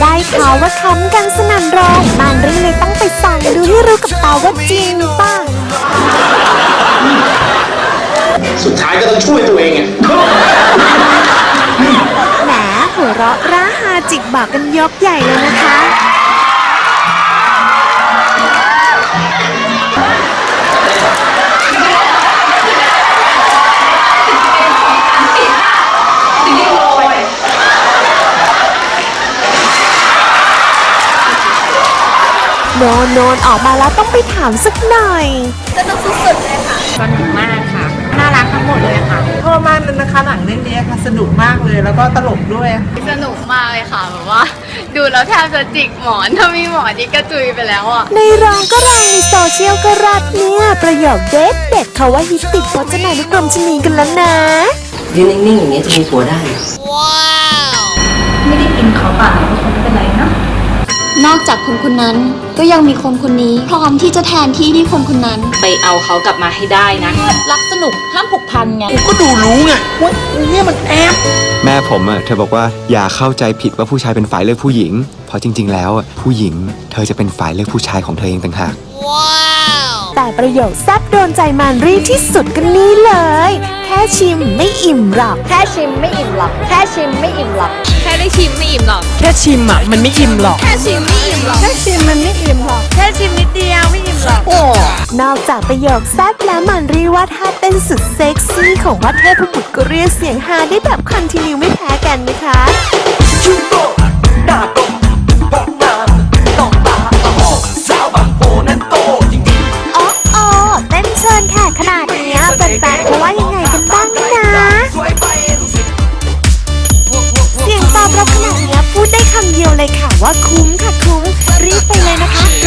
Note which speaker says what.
Speaker 1: ได้ข่าวว่าค้ำกันสนั่นโรงมานรีเลยต้องไปส่องดูให้รู้กับตาว่าจริงป่ะ
Speaker 2: สุดท้ายก็ต้องช่วยตัวเองอะ
Speaker 1: แหมหัวเราะร่าฮาจิกบอกกันยกใหญ่เลยนะคะ โนนโนนออกมาแล้วต้องไปถามสักหน่อย
Speaker 3: สนุกมากค่ะ น่ารักทั้งหมดเลยค่ะ
Speaker 4: ชอบมากเลยนะคะหนังเรื่องนี้ค่ะ สนุกมากเลยแล้วก็ตลกด้วย
Speaker 5: สนุกมากเลยค่ะแบบว่า ดูแล้วแทบจะจิกหมอนถ้ามีหมอนนี่กระจุยไปแล้วอะ
Speaker 1: ในรองก็แรงในโซเชียลก็รัดเนี่ย ประโยคเด็ดเด็ดเขาว่าฮิตติดพจนานุกรมชนีกันแล้วนะ
Speaker 6: ยืนนิ่งๆอย่างนี้ยจะมีผัวได้เหรอ
Speaker 7: น อกจากคนคนนั้น ก็ยังมีคนคนนี้ พร้อมที่จะแทนที่ที่คนคนนั้น
Speaker 3: ไปเอาเขากลับมาให้ได้นะ รักสนุกห้ามผูกพันไง
Speaker 2: ก็ดูรู้ไง
Speaker 8: แม่ผมอะเธอบอกว่าอย่าเข้าใจผิดว่าผู้ชายเป็นฝ่ายเลือกผู้หญิง เพราะจริง ๆ แล้วอะผู้หญิง เธอจะเป็นฝ่ายเลือกผู้ชายของเธอเองต่างหาก
Speaker 1: แต่ประโยคแซ่บโดนใจมานรีที่สุดก็นี่เลย แค่ชิมไม่อิ่มหรอก
Speaker 3: แค่ชิมไม่อิ่มหรอก แค่ชิมไม่อิ่มหรอก แค่ได้ชิมไม่อิ่มหรอก
Speaker 4: แค่ชิมอะมันไม่อิ่มหรอก
Speaker 3: แค่ชิมไม่อิ่มหรอก
Speaker 4: แค่ชิมมันไม่อิ่มหรอก แค่ชิมนิดเดียวไม่อิ่มหรอก
Speaker 1: นอกจากประโยคแซ่บแล้วมันรีว่าท่าเต้นสุดเซ็กซี่ของวัดเทพบุตรก็เรียกเสียงฮาได้แบบคอนติเนียไม่แพ้กันนะคะ แฟนเขาว่ายังไงกันบ้างนะ เสียงตอบรับขนาดนี้พูดได้คำเดียวเลยค่ะว่าคุ้มค่ะคุ้มรีบไปเลยนะคะ